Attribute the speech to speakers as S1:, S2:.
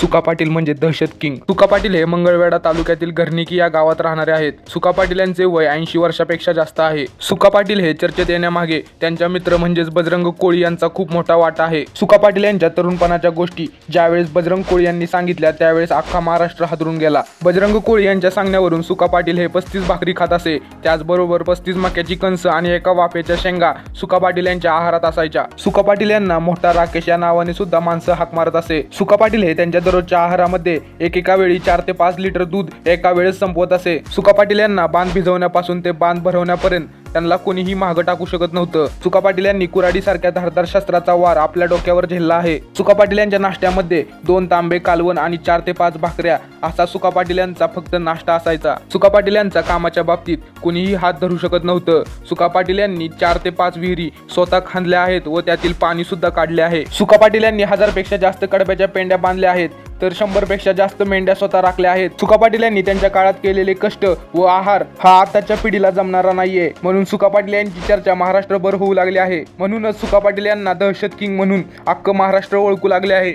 S1: सुका पाटील म्हणजे दहशत किंग. सुका पाटील हे मंगळवेढा तालुक्यातील घरणिकी या गावात राहणारे आहेत. सुका पाटील यांचे वय ऐंशी वर्षापेक्षा जास्त आहे. सुका पाटील हे चर्चेत येण्यामागे त्यांच्या मित्र म्हणजेच बजरंग कोळी यांचा खूप मोठा वाटा आहे. सुका पाटील यांच्या तरुणपणाच्या गोष्टी ज्यावेळेस बजरंग कोळी यांनी सांगितल्या त्यावेळेस अख्खा महाराष्ट्र हादरून गेला. बजरंग कोळी यांच्या सांगण्यावरून सुका पाटील हे पस्तीस भाकरी खात असे. त्याचबरोबर पस्तीस मक्याची कणस आणि एका वाफेच्या शेंगा सुका पाटील यांच्या आहारात असायच्या. सुका पाटील यांना मोठा राकेश या नावाने सुद्धा माणसं हाक मारत असे. सुका पाटील हे त्यांच्या दररोजच्या आहारामध्ये एकेका वेळी चार ते पाच लिटर दूध एका वेळेस संपवत असे. सुका पाटील यांना बांध भिजवण्यापासून ते बांध भरवण्यापर्यंत त्यांना कोणीही मागं टाकू शकत नव्हतं. सुका पाटील यांनी कुराडी सारख्या धारदार शस्त्राचा वार आपल्या डोक्यावर झेलला आहे. सुका पाटील यांच्या नाश्त्यामध्ये दोन तांबे कालवण आणि चार ते पाच भाकऱ्या असा सुका पाटील यांचा फक्त नाश्ता असायचा. सुका पाटील यांचा कामाच्या बाबतीत कुणीही हात धरू शकत नव्हतं. सुका पाटील यांनी चार ते पाच विहिरी स्वतः खांदल्या आहेत व त्यातील पाणी सुद्धा काढले आहे. सुका पाटील यांनी हजारपेक्षा जास्त कडब्याच्या पेंड्या बांधल्या आहेत. तर शंभरपेक्षा जास्त मेंढ्या स्वतः राखल्या आहेत. सुका पाटील यांनी त्यांच्या काळात केलेले कष्ट व आहार हा आताच्या पिढीला जमणारा नाहीये. म्हणून सुका पाटील यांची चर्चा महाराष्ट्रभर होऊ लागली आहे. म्हणूनच सुका पाटील यांना दहशत किंग म्हणून अख्खं महाराष्ट्र ओळखू लागले आहे.